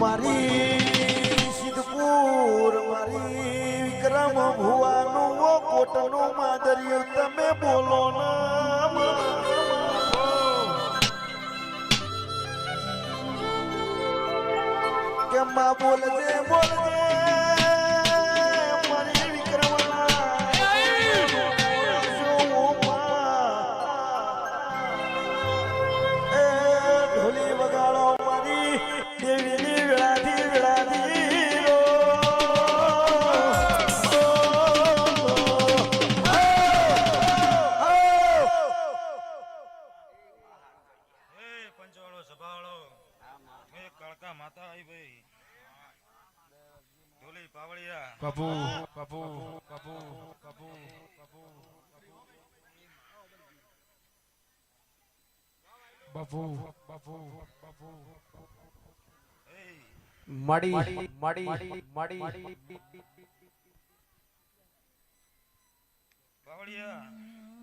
મારી સિદ્ધપુર મારી વિક્રમ ભુવાનું ઓ કોટનું માદરિયું તમે બોલો નામ. કેમ બોલજે બોલજે? સભાવાળો કાળકા માતા આવી ભાઈ ઢોલી પાવળિયા કપુ કપુ કપુ કપુ કપુ બપુ બપુ બપુ મડી મડી મડી મડી પાવળિયા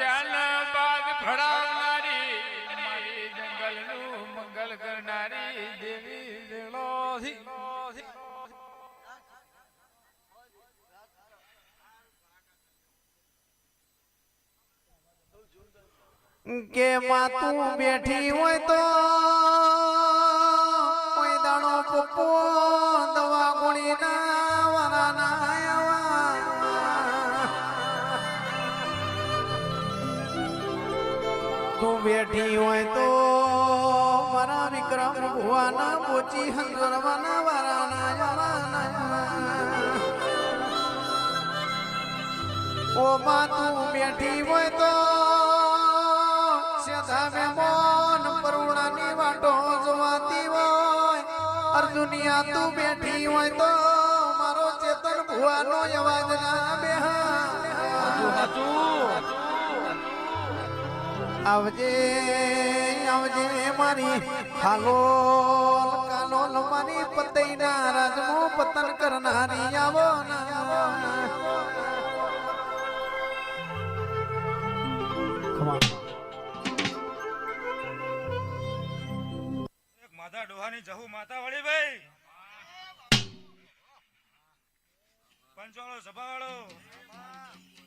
બાદશાહન બાગ ફળાવનારી મારી જંગલનું મંગલ કરનારી દેવી દેવલોથી કે માં બેઠી હોય તો પોચી હંગરવાના વારાના. જવાના ઓ માં તું બેઠી હોય તો સેધા મેમોન પરુણાની વાટો જોવાતી હોય. અર્જુનિયા તું બેઠી હોય તો મારો ચેતન ભુવાનો અવાજ ના બેહા આવજે આવજે મારી હાલોલ મારી પતઈના રાજમો પતન કરનારી આવો ના એક માધા ડોહાની જહુ માતા વળી ભાઈ. પંચવાળો સભાવાળો.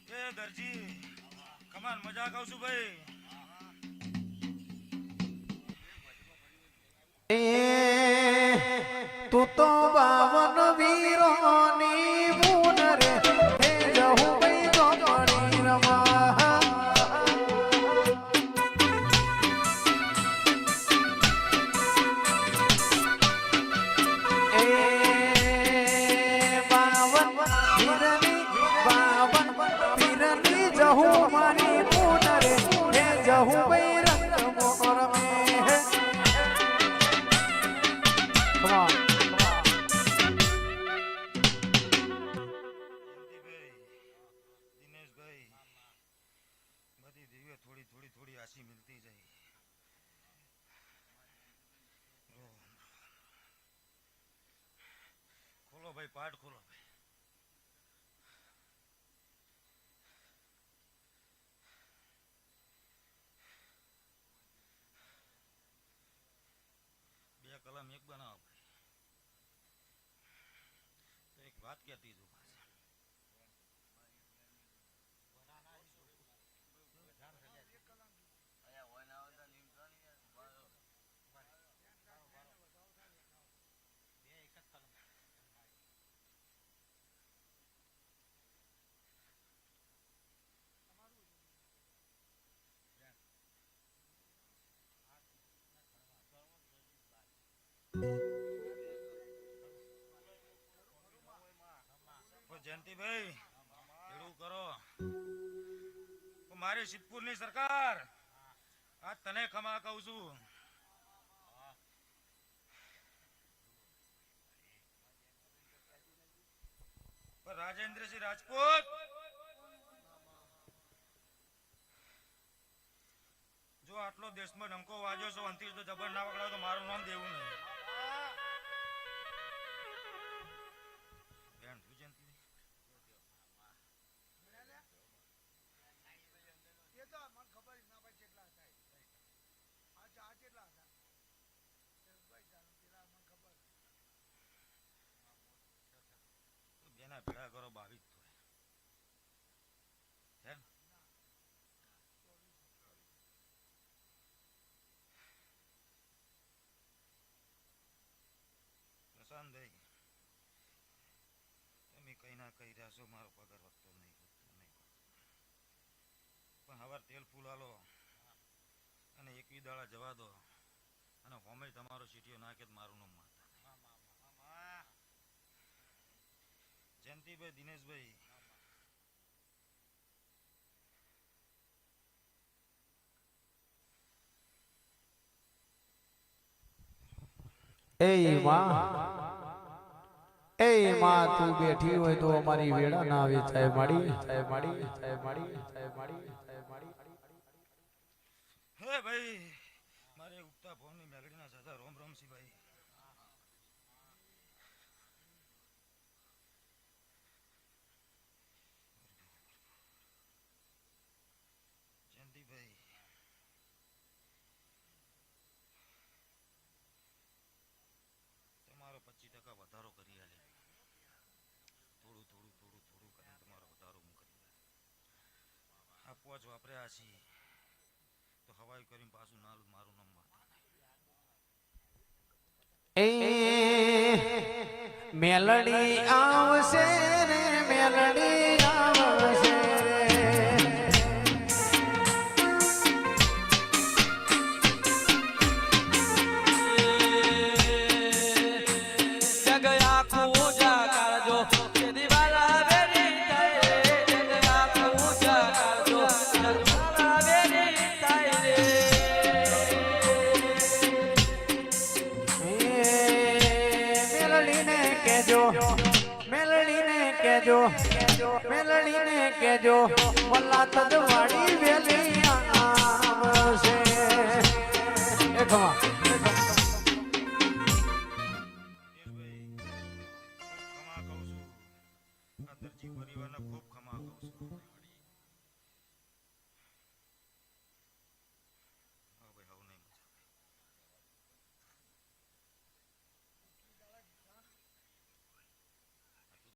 એ દરજી કમાન મજા કહું છું ભાઈ. એ તું તો બાવન વીરોની મૂન રે. હે જહુ ભાઈ ગોપડી રમા. એ બાવન વીરની બાવન વીરની જહુ મારી મૂન હે જહુ ભાઈ राशि मिलती रही खोलो भाई पाठ खोलो भाई બે કલમ એક બનાવો ભાઈ તો એક વાત કહેતી છું જયંતિભાઈ એવું કરો. મારી સિદ્ધપુરની સરકાર, આ તને ખમા કહું છું. રાજેન્દ્રસિંહ રાજપૂત, જો આટલો દેશમાં ડંકો વાજ્યો છો અંતિશ તો જબર ના વગડાવ તો મારું નામ દેવું નહીં. ચાર કેટલા હતા ભાઈ ભેળા કરો બાવીસ થાય હે પ્રશાંતભાઈ, તમે કઈ ના કહી રહ્યા છો, મારો પગાર એકવી દાડા જવા દો. અને હોમે તમારો સીટીઓ નાખે મારું નામ માતા જયંતિભાઈ દિનેશભાઈ. એ માં. એ માં તું બેઠી હોય તો અમારી વેળા ના આવે થાય માડી. થાય માડી થાય માડી થાય માડી થાય માડી. ભાઈ, મારે ઉગતા ભવનની મેલડીના સાદા રોમ રોમ સી ભાઈ. જયંતિભાઈ, તમારો પચીસ ટકા વધારો કરી આલે. થોડું થોડું થોડું થોડું કરીને તમારો વધારો હું કરી આપવા જ વાપર્યા છીએ. તો હવાઈ કરીને પાછું નાલું મારું એ મેલડી આવશે રે મેલડી મેલણીને કેજો બોલા તદવાડી વેલી આવશે. ખૂબ ખમા કહું છું.